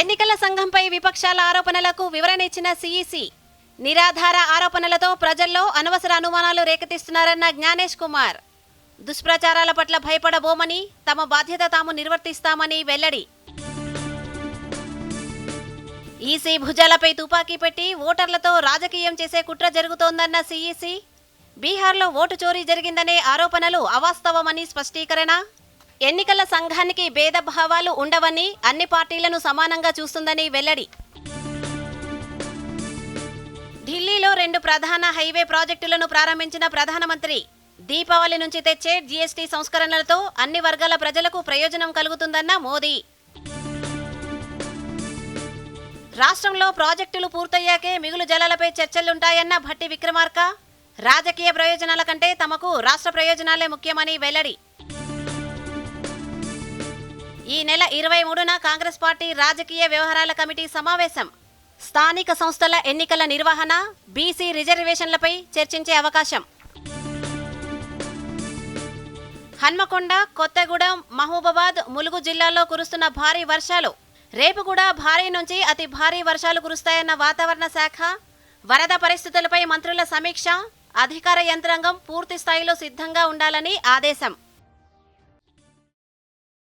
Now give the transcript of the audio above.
ఎన్నికల సంఘంపై విపక్షాల ఆరోపణలకు వివరణ ఇచ్చిన సీఈసీ నిరాధార ఆరోపణలతో ప్రజల్లో అనవసర అనుమానాలు రేకెత్తిస్తున్నారన్న జ్ఞానేష్ కుమార్. దుష్ప్రచారాల పట్ల భయపడబోమని తమ బాధ్యత తాము నిర్వర్తిస్తామని వెల్లడి. ఈసీ భుజాలపై తుపాకీ పెట్టి ఓటర్లతో రాజకీయం చేసే కుట్ర జరుగుతోందన్న సీఈసీ బీహార్లో ఓటు చోరీ జరిగిందనే ఆరోపణలు అవాస్తవమని స్పష్టీకరణ. ఎన్నికల సంఘానికి భేదభావాలు ఉండవని అన్ని పార్టీలను సమానంగా చూస్తుందని వెల్లడి. ఢిల్లీలో రెండు ప్రధాన హైవే ప్రాజెక్టులను ప్రారంభించిన ప్రధానమంత్రి దీపావళి నుంచి తెచ్చే జీఎస్టీ సంస్కరణలతో అన్ని వర్గాల ప్రజలకు ప్రయోజనం కలుగుతుందన్న మోదీ. రాష్ట్రంలో ప్రాజెక్టులు పూర్తయ్యాకే మిగులు జలాలపై చర్చలుంటాయన్న భట్టి విక్రమార్క రాజకీయ ప్రయోజనాల కంటే తమకు రాష్ట్ర ప్రయోజనాలే ముఖ్యమని వెల్లడి. ఈ నెల ఇరవై మూడున కాంగ్రెస్ పార్టీ రాజకీయ వ్యవహారాల కమిటీ సమావేశం. స్థానిక సంస్థల ఎన్నికల నిర్వహణ బీసీ రిజర్వేషన్లపై చర్చించే అవకాశం. హన్మకొండ కొత్తగూడెం మహబూబాబాద్ ములుగు జిల్లాల్లో కురుస్తున్న భారీ వర్షాలు. రేపు కూడా భారీ నుంచి అతి భారీ వర్షాలు కురుస్తాయన్న వాతావరణ శాఖ వరద పరిస్థితులపై మంత్రుల సమీక్ష అధికార యంత్రాంగం పూర్తి స్థాయిలో సిద్ధంగా ఉండాలని ఆదేశం.